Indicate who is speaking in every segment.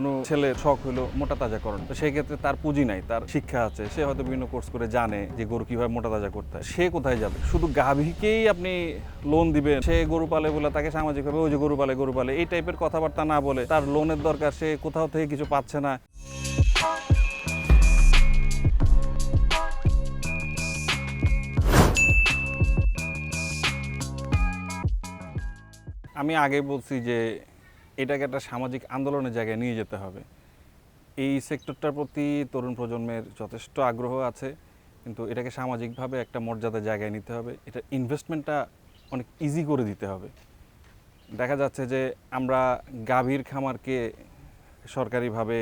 Speaker 1: কোনো ছেলের শখ হলো মোটা তাজাকরণ তো সেই ক্ষেত্রে তার পুঁজি নাই, তার শিক্ষা আছে। সে হয়তো বিভিন্ন কোর্স করে জানে যে গরু কীভাবে মোটা তাজা করতে হয়। সে কোথায় যাবে? শুধু গাভীকেই আপনি লোন দিবেন, সে গরু পালে বলে, তাকে সামাজিকভাবে ওই যে গরু পালে গরু পালে, এই টাইপের কথাবার্তা না বলে তার লোনের দরকার, সে কোথাও থেকে কিছু পাচ্ছে না। আমি আগে বলছি যে এটাকে একটা সামাজিক আন্দোলনের জায়গায় নিয়ে যেতে হবে। এই সেক্টরটার প্রতি তরুণ প্রজন্মের যথেষ্ট আগ্রহ আছে, কিন্তু এটাকে সামাজিকভাবে একটা মর্যাদার জায়গায় নিতে হবে। এটা ইনভেস্টমেন্টটা অনেক ইজি করে দিতে হবে। দেখা যাচ্ছে যে আমরা গাভীর খামারকে সরকারিভাবে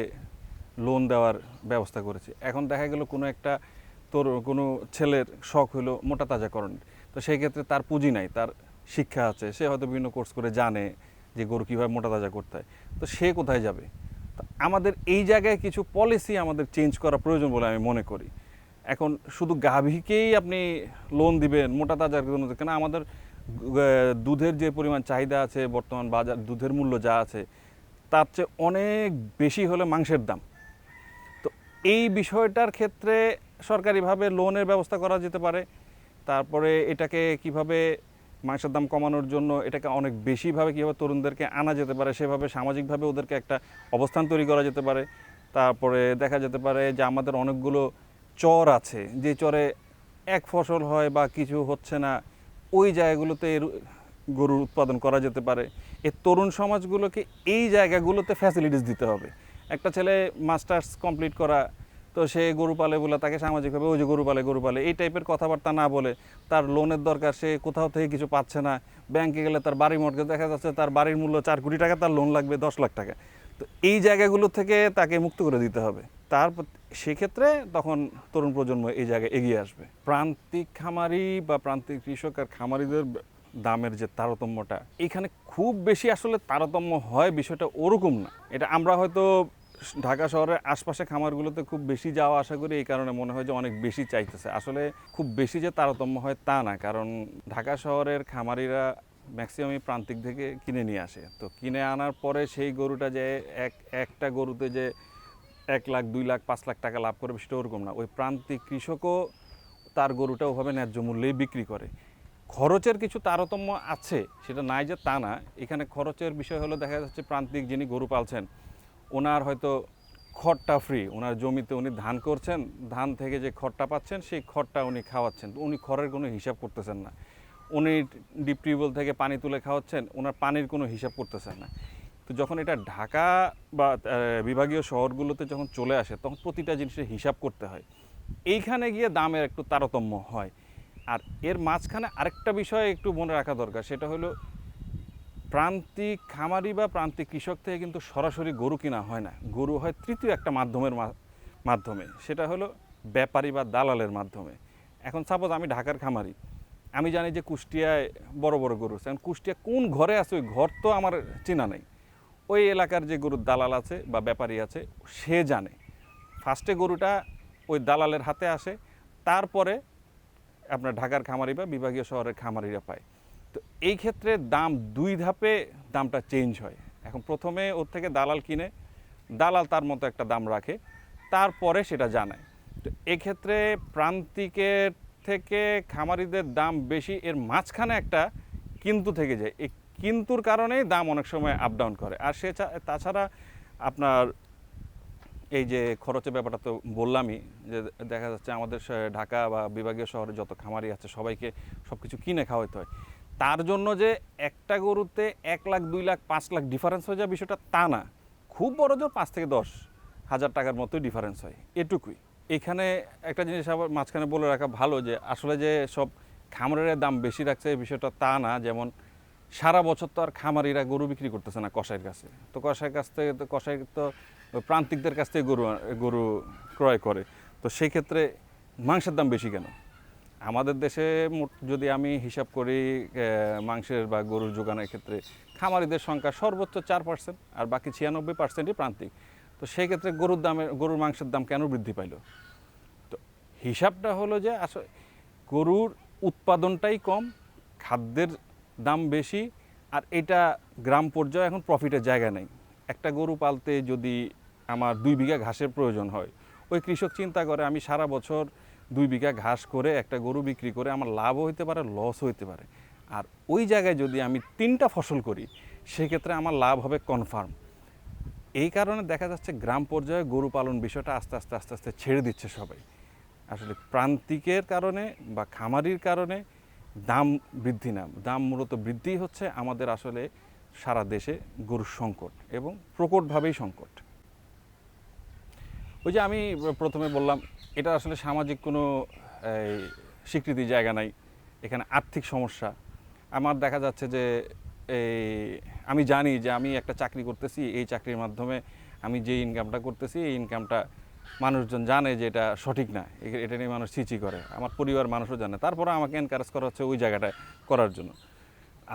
Speaker 1: লোন দেওয়ার ব্যবস্থা করেছি। এখন দেখা গেল কোনো একটা তোর, কোনো ছেলের শখ হলো মোটা তাজাকরণ। তো সেই ক্ষেত্রে তার পুঁজি নাই, তার শিক্ষা আছে, সে হয়তো বিভিন্ন কোর্স করে জানে। যে গরু কীভাবে মোটা তাজা করতে হয়, তো সে কোথায় যাবে? আমাদের এই জায়গায় কিছু পলিসি আমাদের চেঞ্জ করা প্রয়োজন বলে আমি মনে করি। এখন শুধু গাভীকেই আপনি লোন দিবেন, মোটা তাজার জন্য কেন? আমাদের দুধের যে পরিমাণ চাহিদা আছে, বর্তমান বাজার, দুধের মূল্য যা আছে, তার চেয়ে অনেক বেশি হলে মাংসের দাম। তো এই বিষয়টার ক্ষেত্রে সরকারিভাবে লোনের ব্যবস্থা করা যেতে পারে। তারপরে এটাকে কীভাবে মাংসের দাম কমানোর জন্য এটাকে অনেক বেশিভাবে কীভাবে তরুণদেরকে আনা যেতে পারে, সেভাবে সামাজিকভাবে ওদেরকে একটা অবস্থান তৈরি করা যেতে পারে। তারপরে দেখা যেতে পারে যে আমাদের অনেকগুলো চর আছে, যে চরে এক ফসল হয় বা কিছু হচ্ছে না, ওই জায়গাগুলোতে এর গরুর উৎপাদন করা যেতে পারে। এই তরুণ সমাজগুলোকে এই জায়গাগুলোতে ফ্যাসিলিটিস দিতে হবে। একটা ছেলে মাস্টার্স কমপ্লিট করা তো সে গরু পালে বলে, তাকে সামাজিকভাবে ওই যে গরু পালে গরু পালে এই টাইপের কথাবার্তা না বলে তার লোনের দরকার, সে কোথাও থেকে কিছু পাচ্ছে না। ব্যাংকে গেলে তার বাড়ি মর্গে দেখা যাচ্ছে তার বাড়ির মূল্য চার কোটি টাকা, তার লোন লাগবে দশ লাখ টাকা। তো এই জায়গাগুলো থেকে তাকে মুক্ত করে দিতে হবে। তার সেক্ষেত্রে তখন তরুণ প্রজন্ম এই জায়গায় এগিয়ে আসবে। প্রান্তিক খামারি বা প্রান্তিক কৃষক আর খামারিদের দামের যে তারতম্যটা, এখানে খুব বেশি আসলে তারতম্য হয় বিষয়টা ওরকম না। এটা আমরা হয়তো ঢাকা শহরের আশপাশে খামারগুলোতে খুব বেশি যাওয়া আশা করি এই কারণে মনে হয় যে অনেক বেশি চাইতেছে। আসলে খুব বেশি যে তারতম্য হয় তা না, কারণ ঢাকা শহরের খামারিরা ম্যাক্সিমামই প্রান্তিক থেকে কিনে নিয়ে আসে। তো কিনে আনার পরে সেই গরুটা যে এক, একটা গরুতে যে এক লাখ, দুই লাখ, পাঁচ লাখ টাকা লাভ করবে সেটা ওরকম না। ওই প্রান্তিক কৃষকও তার গরুটা ওভাবে ন্যায্য মূল্যেই বিক্রি করে। খরচের কিছু তারতম্য আছে, সেটা নাই যে তা না। এখানে খরচের বিষয় হলো দেখা যাচ্ছে প্রান্তিক যিনি গরু পালছেন ওনার হয়তো খড়টা ফ্রি ওনার জমিতে উনি ধান করছেন, ধান থেকে যে খড়টা পাচ্ছেন, সেই খড়টা উনি খাওয়াচ্ছেন। উনি খড়ের কোনো হিসাব করতেছেন না। উনি ডিপ টিউবওয়েল থেকে পানি তুলে খাওয়াচ্ছেন, ওনার পানির কোনো হিসাব করতেছেন না। তো যখন এটা ঢাকা বা বিভাগীয় শহরগুলোতে যখন চলে আসে, তখন প্রতিটা জিনিসের হিসাব করতে হয়। এইখানে গিয়ে দামের একটু তারতম্য হয়। আর এর মাঝখানে আরেকটা বিষয় একটু মনে রাখা দরকার, সেটা হলো প্রান্তিক খামারি বা প্রান্তিক কৃষক থেকে কিন্তু সরাসরি গরু কিনা হয় না। গরু হয় তৃতীয় একটা মাধ্যমের মাধ্যমে, সেটা হলো ব্যাপারী বা দালালের মাধ্যমে। এখন সাপোজ আমি ঢাকার খামারি, আমি জানি যে কুষ্টিয়ায় বড় বড় গরু আছে। এখন কুষ্টিয়া কোন ঘরে আছে ওই ঘর তো আমার চেনা নেই। ওই এলাকার যে গরুর দালাল আছে বা ব্যাপারী আছে, সে জানে। ফার্স্টে গরুটা ওই দালালের হাতে আসে, তারপরে আপনার ঢাকার খামারি বা বিভাগীয় শহরের খামারিরা পায়। তো এই ক্ষেত্রে দাম দুই ধাপে দামটা চেঞ্জ হয়। এখন প্রথমে ওর থেকে দালাল কিনে, দালাল তার মতো একটা দাম রাখে, তারপরে সেটা জানায়। তো এক্ষেত্রে প্রান্তিকের থেকে খামারিদের দাম বেশি, এর মাঝখানে একটা কিন্তু থেকে যায়। এই কিন্তুর কারণেই দাম অনেক সময় আপ ডাউন করে। আর সে তাছাড়া আপনার এই যে খরচের ব্যাপারটা তো বললামই, যে দেখা যাচ্ছে আমাদের ঢাকা বা বিভাগীয় শহরে যত খামারি আছে, সবাইকে সব কিছু কিনে খাওয়াতে হয়। তার জন্য যে একটা গরুতে এক লাখ, দুই লাখ, পাঁচ লাখ ডিফারেন্স হয়ে যায় বিষয়টা তা না। খুব বড় জোর পাঁচ থেকে দশ হাজার টাকার মতোই ডিফারেন্স হয়। এটুকুই। এখানে একটা জিনিস আবার মাঝখানে বলে রাখা ভালো যে, আসলে যে সব খামারের দাম বেশি রাখছে এই বিষয়টা তা না। যেমন সারা বছর তো আর খামারিরা গরু বিক্রি করতেছে না কসাইয়ের কাছে। তো কসাইয়ের কাছ থেকে তো কসাই তো প্রান্তিকদের কাছ থেকে গরু গরু ক্রয় করে। তো সেই ক্ষেত্রে মাংসের দাম বেশি কেন? আমাদের দেশে মোট যদি আমি হিসাব করি মাংসের বা গরুর যোগানের ক্ষেত্রে খামারিদের সংখ্যা সর্বোচ্চ চার পার্সেন্ট আর বাকি ছিয়ানব্বই পার্সেন্টই প্রান্তিক। তো সেই ক্ষেত্রে গরুর দামের গরুর মাংসের দাম কেন বৃদ্ধি পাইল? তো হিসাবটা হলো যে আসলে গরুর উৎপাদনটাই কম, খাদ্যের দাম বেশি আর এটা গ্রাম পর্যায়ে এখন প্রফিটের জায়গা নেই। একটা গরু পালতে যদি আমার দুই বিঘা ঘাসের প্রয়োজন হয়, ওই কৃষক চিন্তা করে আমি সারা বছর দুই বিঘা ঘাস করে, একটা গরু বিক্রি করে আমার লাভও হইতে পারে লস হইতে পারে। আর ওই জায়গায় যদি আমি তিনটা ফসল করি, সেক্ষেত্রে আমার লাভ হবে কনফার্ম এই কারণে দেখা যাচ্ছে গ্রাম পর্যায়ে গরু পালন বিষয়টা আস্তে আস্তে আস্তে আস্তে ছেড়ে দিচ্ছে সবাই। আসলে প্রান্তিকের কারণে বা খামারির কারণে দাম বৃদ্ধি না, দাম মূলত বৃদ্ধি হচ্ছে আমাদের আসলে সারা দেশে গরুর সংকট এবং প্রকটভাবেই সংকট। ওই যে আমি প্রথমে বললাম, এটা আসলে সামাজিক কোনো স্বীকৃতি জায়গা নাই। এখানে আর্থিক সমস্যা। আমার দেখা যাচ্ছে যে, এই, আমি জানি যে আমি একটা চাকরি করতেছি, এই চাকরির মাধ্যমে আমি যে ইনকামটা করতেছি, এই ইনকামটা মানুষজন জানে যে এটা সঠিক না। এটা নিয়ে মানুষ চিচি করে। আমার পরিবার মানুষও জানে। তারপরে আমাকে এনকারেজ করা হচ্ছে ওই জায়গাটায় করার জন্য।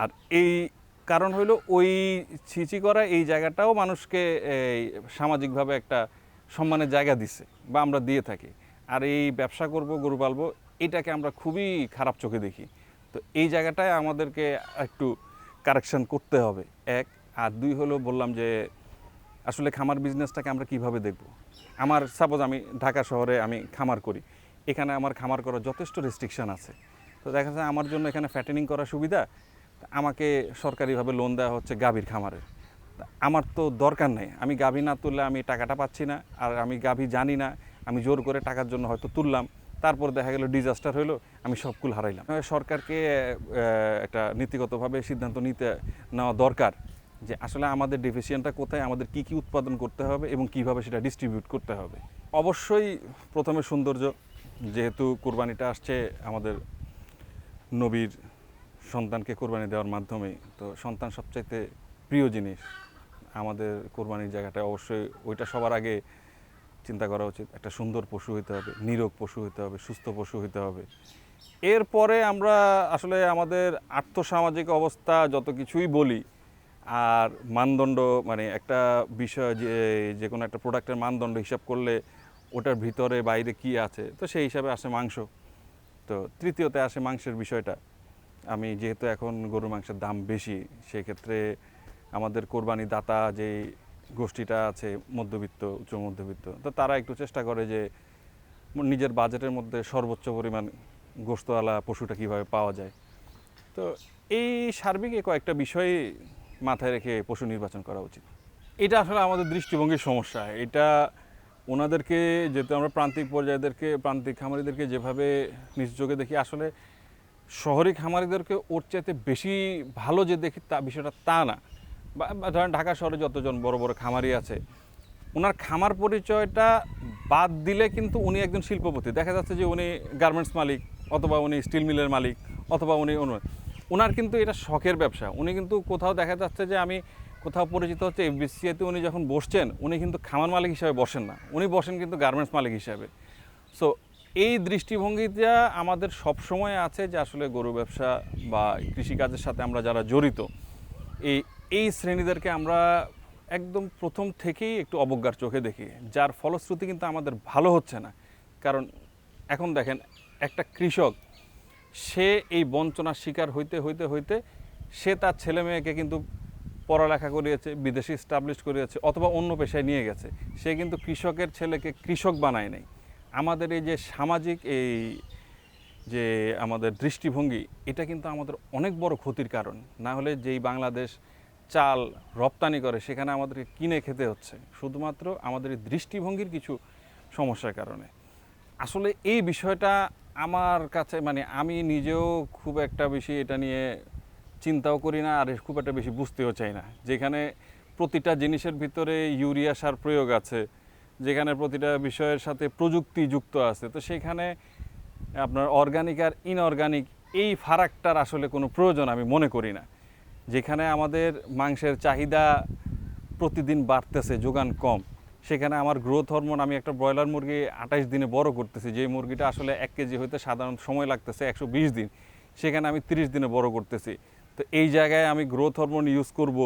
Speaker 1: আর এই কারণ হলো ওই ছিচি করা, এই জায়গাটাও মানুষকে সামাজিকভাবে একটা সম্মানের জায়গা দিচ্ছে বা আমরা দিয়ে থাকি। আর এই ব্যবসা করব, গরু পালবো, এটাকে আমরা খুবই খারাপ চোখে দেখি। তো এই জায়গাটায় আমাদেরকে একটু কারেকশন করতে হবে। এক, আর দুই হলো বললাম যে, আসলে খামার বিজনেসটাকে আমরা কীভাবে দেখব? আমার সাপোজ আমি ঢাকা শহরে আমি খামার করি। এখানে আমার খামার করার যথেষ্ট রেস্ট্রিকশন আছে। তো দেখা যায় আমার জন্য এখানে ফ্যাটেনিং করা সুবিধা। আমাকে সরকারিভাবে লোন দেওয়া হচ্ছে গাভীর খামারে তা আমার তো দরকার নেই। আমি গাভী না তুললে আমি টাকাটা পাচ্ছি না, আর আমি গাভী জানি না, আমি জোর করে টাকার জন্য হয়তো তুললাম, তারপর দেখা গেল ডিজাস্টার হলো আমি সবকুল হারাইলাম। সরকারকে একটা নীতিগতভাবে সিদ্ধান্ত নিতে নেওয়া দরকার যে আসলে আমাদের ডেফিসিয়েন্টটা কোথায়, আমাদের কি কি উৎপাদন করতে হবে এবং কীভাবে সেটা ডিস্ট্রিবিউট করতে হবে। অবশ্যই প্রথমে সৌন্দর্য, যেহেতু কোরবানিটা আসছে আমাদের নবীর সন্তানকে কোরবানি দেওয়ার মাধ্যমে, তো সন্তান সবচাইতে প্রিয় জিনিস। আমাদের কোরবানির জায়গাটা অবশ্যই ওইটা সবার আগে চিন্তা করা উচিত। একটা সুন্দর পশু হতে হবে, নিরোগ পশু হতে হবে, সুস্থ পশু হতে হবে। এরপরে আমরা আসলে আমাদের আর্থসামাজিক অবস্থা যত কিছুই বলি, আর মানদণ্ড মানে একটা বিষয় যে যে কোনো একটা প্রোডাক্টের মানদণ্ড হিসাব করলে ওটার ভিতরে বাইরে কি আছে, তো সেই হিসাবে আসে মাংস। তো তৃতীয়তে আসে মাংসের বিষয়টা। আমি যেহেতু এখন গরুর মাংসের দাম বেশি, সেক্ষেত্রে আমাদের কোরবানি দাতা যে গোষ্ঠীটা আছে, মধ্যবিত্ত, উচ্চ মধ্যবিত্ত, তো তারা একটু চেষ্টা করে যে নিজের বাজেটের মধ্যে সর্বোচ্চ পরিমাণ গোস্তওয়ালা পশুটা কীভাবে পাওয়া যায়। তো এই সার্বিক কয়েকটা বিষয় মাথায় রেখে পশু নির্বাচন করা উচিত। এটা আসলে আমাদের দৃষ্টিভঙ্গির সমস্যা। এটা ওনাদেরকে, যেহেতু আমরা প্রান্তিক পর্যায়েদেরকে, প্রান্তিক খামারিদেরকে যেভাবে নিজ চোখে দেখি, আসলে শহরি খামারিদেরকে ওর চাইতে বেশি ভালো যে দেখি তা বিষয়টা তা না। বা ধরেন ঢাকা শহরে যতজন বড় বড় খামারি আছে ওনার খামার পরিচয়টা বাদ দিলে কিন্তু উনি একজন শিল্পপতি। দেখা যাচ্ছে যে উনি গার্মেন্টস মালিক অথবা উনি স্টিল মিলের মালিক অথবা উনি ওনার কিন্তু এটা শখের ব্যবসা। উনি কিন্তু কোথাও দেখা যাচ্ছে যে আমি কোথাও পরিচিত হচ্ছে এফবিসিআইতে উনি যখন বসছেন, উনি কিন্তু খামার মালিক হিসাবে বসেন না। উনি বসেন কিন্তু গার্মেন্টস মালিক হিসাবে। সো এই দৃষ্টিভঙ্গিটা আমাদের সব সময় আছে যে আসলে গরু ব্যবসা বা কৃষিকাজের সাথে আমরা যারা জড়িত, এই এই শ্রেণীদেরকে আমরা একদম প্রথম থেকেই একটু অবজ্ঞার চোখে দেখি, যার ফলশ্রুতি কিন্তু আমাদের ভালো হচ্ছে না। কারণ এখন দেখেন, একটা কৃষক, সে এই বঞ্চনার শিকার হইতে হইতে হইতে সে তার ছেলে মেয়েকে কিন্তু পড়ালেখা করিয়েছে, বিদেশে স্টাবলিশ করিয়েছে, অথবা অন্য পেশায় নিয়ে গেছে। সে কিন্তু কৃষকের ছেলেকে কৃষক বানায় নাই। আমাদের এই যে সামাজিক এই যে আমাদের দৃষ্টিভঙ্গি, এটা কিন্তু আমাদের অনেক বড় ক্ষতির কারণ। না হলে যেই বাংলাদেশ চাল রপ্তানি করে, সেখানে আমাদেরকে কিনে খেতে হচ্ছে। শুধুমাত্র আমাদের দৃষ্টিভঙ্গির কিছু সমস্যার কারণে। আসলে এই বিষয়টা আমার কাছে মানে আমি নিজেও খুব একটা বেশি এটা নিয়ে চিন্তাও করি না, আর খুব একটা বেশি বুঝতেও চাই না। যেখানে প্রতিটা জিনিসের ভিতরে ইউরিয়া সার প্রয়োগ আছে, যেখানে প্রতিটা বিষয়ের সাথে প্রযুক্তি যুক্ত আছে, তো সেখানে আপনার অর্গানিক আর ইনঅর্গানিক এই ফারাকটার আসলে কোনো প্রয়োজন আমি মনে করি না। যেখানে আমাদের মাংসের চাহিদা প্রতিদিন বাড়তেছে, যোগান কম। সেখানে আমার গ্রোথ হরমোন আমি একটা ব্রয়লার মুরগি আঠাইশ দিনে বড় করতেছি। যে মুরগিটা আসলে এক কেজি হইতে সাধারণ সময় লাগতেছে একশো বিশ দিন, সেখানে আমি তিরিশ দিনে বড় করতেছি। তো এই জায়গায় আমি গ্রোথ হরমোন ইউজ করব,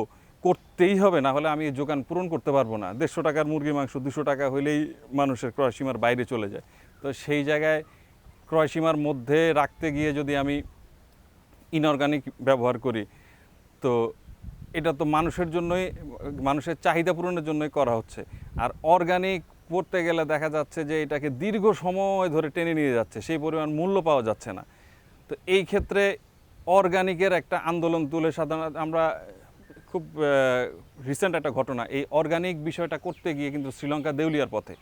Speaker 1: করতেই হবে, না হলে আমি এই যোগান পূরণ করতে পারব না। দেড়শো টাকার মুরগি মাংস দুশো টাকা হইলেই মানুষের ক্রয় সীমার বাইরে চলে যায়। তো সেই জায়গায় ক্রয় সীমার মধ্যে রাখতে গিয়ে যদি আমি ইনঅর্গানিক ব্যবহার করি তো এটা তো মানুষের জন্যই, মানুষের চাহিদা পূরণের জন্যই করা হচ্ছে। আর অর্গানিক করতে গেলে দেখা যাচ্ছে যে এটাকে দীর্ঘ সময় ধরে টেনে নিয়ে যাচ্ছে, সেই পরিমাণ মূল্য পাওয়া যাচ্ছে না। তো এই ক্ষেত্রে অর্গানিকের একটা আন্দোলন তুলে সাধারণত আমরা খুব রিসেন্ট একটা ঘটনা, এই অর্গানিক বিষয়টা করতে গিয়ে কিন্তু শ্রীলঙ্কা দেউলিয়ার পথে।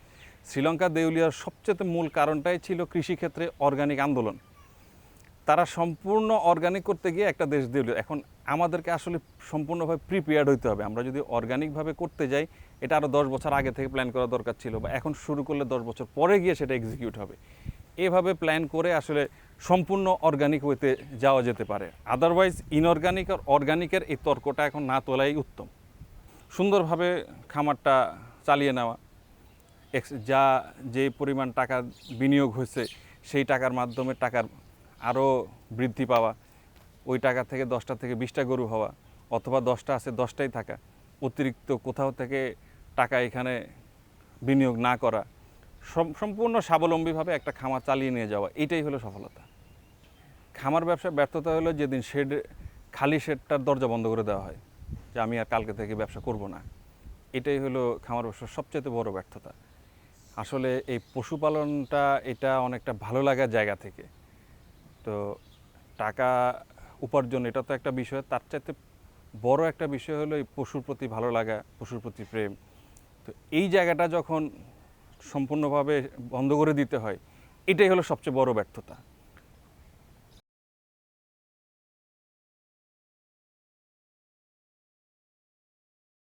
Speaker 1: শ্রীলঙ্কা দেউলিয়ার সবচেয়ে মূল কারণটাই ছিল কৃষিক্ষেত্রে অর্গানিক আন্দোলন। তারা সম্পূর্ণ অর্গানিক করতে গিয়ে একটা দেশ দিল এখন আমাদেরকে আসলে সম্পূর্ণভাবে প্রিপেয়ার্ড হইতে হবে। আমরা যদি অর্গানিকভাবে করতে যাই, এটা আরও দশ বছর আগে থেকে প্ল্যান করা দরকার ছিল বা এখন শুরু করলে দশ বছর পরে গিয়ে সেটা এক্সিকিউট হবে। এভাবে প্ল্যান করে আসলে সম্পূর্ণ অর্গানিক হইতে যাওয়া যেতে পারে। আদারওয়াইজ ইনঅর্গানিক আর অর্গানিকের এই তর্কটা এখন না তোলাই উত্তম। সুন্দরভাবে খামারটা চালিয়ে নেওয়া। যা যে পরিমাণ টাকা বিনিয়োগ হয়েছে, সেই টাকার মাধ্যমে টাকার আরও বৃদ্ধি পাওয়া, ওই টাকা থেকে দশটা থেকে বিশটা গরু হওয়া অথবা দশটা আছে, দশটাই থাকা, অতিরিক্ত কোথাও থেকে টাকা এখানে বিনিয়োগ না করা, সম- সম্পূর্ণ স্বাবলম্বীভাবে একটা খামার চালিয়ে নিয়ে যাওয়া, এটাই হলো সফলতা। খামার ব্যবসা ব্যর্থতা হলো যেদিন শেড, খালি শেডটার দরজা বন্ধ করে দেওয়া হয়, যে আমি আর কালকে থেকে ব্যবসা করব না। এটাই হলো খামার ব্যবসার সবচেয়ে বড় ব্যর্থতা। আসলে এই পশুপালনটা, এটা অনেকটা ভালো লাগার জায়গা থেকে তো টাকা উপার্জন, এটা তো একটা বিষয়। তার চাইতে বড় একটা বিষয় হলো এই পশুর প্রতি ভালো লাগা, পশুর প্রতি প্রেম। তো এই জায়গাটা যখন সম্পূর্ণভাবে বন্ধ করে দিতে হয়, এটাই হলো সবচেয়ে বড় ব্যর্থতা।